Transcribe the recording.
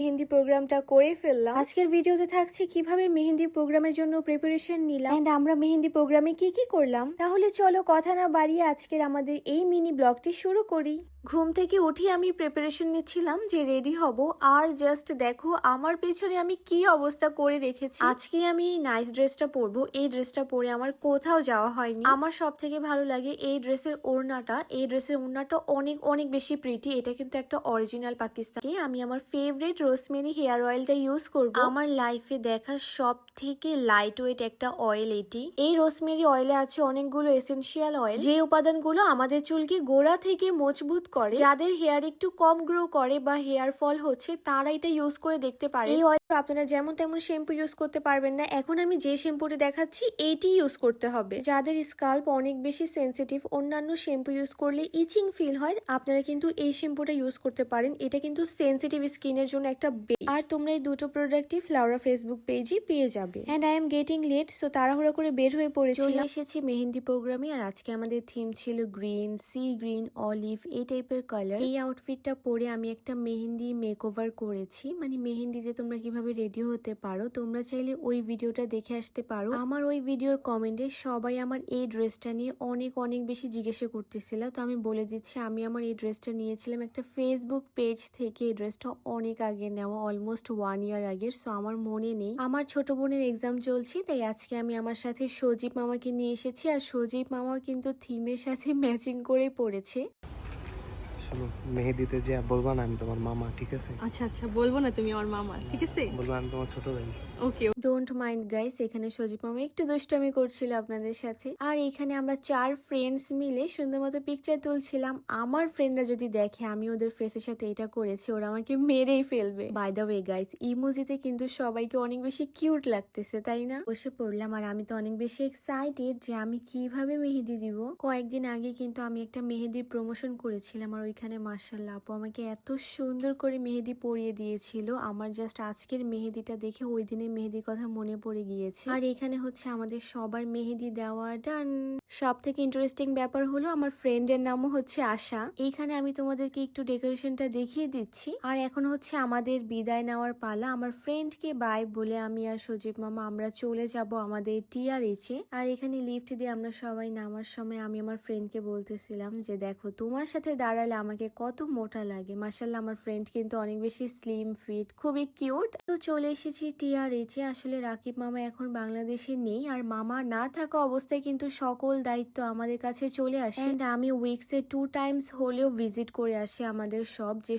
মেহেন্দি প্রোগ্রামটা করে ফেললাম। আজকের ভিডিওতে থাকছে কীভাবে মেহেন্দি প্রোগ্রামের জন্য প্রিপারেশন নিলাম। এন্ড আমরা মেহেন্দি প্রোগ্রামে কি কি করলাম? তাহলে চলো কথা না বাড়িয়ে আজকের আমাদের এই মিনি ব্লগটি শুরু করি। ঘুম থেকে উঠে আমি প্রিপারেশন নিচ্ছিলাম যে রেডি হব। আর জাস্ট দেখো, আমার পেছনে আমি কি অবস্থা করে রেখেছি। আজকে আমি এই নাইস ড্রেসটা পরবো। এই ড্রেসটা পরে আমার কোথাও যাওয়া হয়নি। আমার সব থেকে ভালো লাগে এই ড্রেসের ওড়নাটা। এই ড্রেসের ওড়নাটা অনেক অনেক বেশি প্রিটি এটা কিন্তু একটা অরিজিনাল পাকিস্তানি। আমি আমার ফেভারিট রোসমেরি হেয়ার অয়েলটা ইউজ করব। আমার লাইফে দেখা সব থেকে লাইট ওয়েট একটা অয়েল এটি। এই রোসমেরি অয়েলে আছে অনেকগুলো এসেনশিয়াল অয়েল যে উপাদানগুলো আমাদের চুলকে গোড়া থেকে মজবুত করে যাদের হেয়ার একটু কম গ্রো করে বা হেয়ার ফল হচ্ছে তারা এটা ইউজ করে দেখতে পারে। এই অয়েল আপনারা যেমন তেমন শ্যাম্পু ইউজ করতে পারবেন না। এখন আমি যে শ্যাম্পুটি দেখাচ্ছি এইটি ইউজ করতে হবে। যাদের স্কাল্প অনেক বেশি সেন্সিটিভ অন্যান্য শ্যাম্পু ইউজ করলে ইচিং ফিল হয় আপনারা কিন্তু এই শ্যাম্পুটা ইউজ করতে পারেন। এটা কিন্তু সেনসিটিভ স্কিনের জন্য একটা আর তোমরা এই দুটো প্রোডাক্টই ফ্লাওয়ার ফেসবুক পেজই পেয়ে যাবে। And I am getting late so তাড়াহুড়ো করে বের হয়ে পড়েছি চলে এসেছি মেহেন্দি প্রোগ্রামে আর আজকে আমাদের থিম ছিল গ্রিন সি গ্রিন অলিভ এই টাইপের কালার এই আউটফিটটা পরে আমি একটা মেহেন্দি মেকওভার করেছি। মানে মেহেন্দিতে তোমরা কীভাবে রেডি হতে পারো, তোমরা চাইলে ওই ভিডিওটা দেখে আসতে পারো। আমার ওই ভিডিওর কমেন্টে সবাই আমার এই ড্রেসটা নিয়ে অনেক অনেক বেশি জিজ্ঞাসা করতেছিল। তো আমি বলে দিচ্ছি, আমি আমার এই ড্রেসটা নিয়েছিলাম একটা ফেসবুক পেজ থেকে। এই ড্রেসটা অনেক আগে নেওয়া অলমোস্ট ওয়ান ইয়ার আগের সো আমার মনে নেই। আমার ছোট বোনের এক্সাম চলছে, তাই আজকে আমি আমার সাথে সজীব মামাকে নিয়ে এসেছি, আর সজীব মামা কিন্তু থিমের সাথে ম্যাচিং করে পড়েছে। শোনো মেহেদিতে যে বলবা না আমি তোমার মামা ঠিক আছে? আচ্ছা আচ্ছা বলব না তুমি আমার মামা ঠিক আছে? বলবা আমি তোমার ছোট ভাই। ওকে। ডোন্ট মাইন্ড গাইস এখানে সজীব মামা একটু দুষ্টামি করছিল আপনাদের সাথে। আর এখানে আমরা চার ফ্রেন্ডস মিলে সুন্দর মতো পিকচার তুলছিলাম। আমার ফ্রেন্ডরা যদি দেখে আমি ওদের ফেসের সাথে এটা করেছি ওরা আমাকে মেরেই ফেলবে। বাই দ্য ওয়ে গাইস ইমোজিতে কিন্তু সবাইকে অনেক বেশি কিউট লাগতেছে তাই না? বসে পড়লাম আর আমি তো অনেক বেশি এক্সাইটেড যে আমি কীভাবে মেহেদি দিব। কয়েকদিন আগে কিন্তু আমি একটা মেহেদির প্রমোশন করেছিলাম আর ওইখানে মার্শাল্লাহ আপু, আমাকে এত সুন্দর করে মেহেদি পরিয়ে দিয়েছিল। আমার জাস্ট আজকের মেহেদিটা দেখে ওই দিনের মেহেদির কথা মনে পড়ে গিয়েছে। আর এখানে হচ্ছে আমাদের সবার মেহেদি দেওয়া ডান সব থেকে ইন্টারেস্টিং ব্যাপার হলো আমার ফ্রেন্ডের নামও হচ্ছে আশা। এইখানে আমি তোমাদেরকে একটু ডেকোরেশনটা দেখিয়ে দিচ্ছি। আর এখন হচ্ছে আমাদের বিদায় নেওয়ার পালা। আমার ফ্রেন্ডকে বাই বলে আমি আর সজীব মামা আমরা চলে যাব আমাদের টিআরএইচে আর এখানে লিফট দিয়ে আমরা সবাই নামার সময় আমি আমার ফ্রেন্ডকে বলতেছিলাম যে, দেখো, তোমার সাথে দাঁড়ালে আমাকে কত মোটা লাগে। মাসাল্লাহ আমার ফ্রেন্ড কিন্তু অনেক বেশি স্লিম ফিট খুবই কিউট তো চলে এসেছি টিআরএইচে আসলে রাকিব মামা এখন বাংলাদেশে নেই। আর মামা না থাকা অবস্থায় কিন্তু সকল দায়িত্ব আমাদের কাছে চলে আসে। And আমি উইকসে টু টাইমস হলেও ভিজিট করে আসি আমাদের সব যে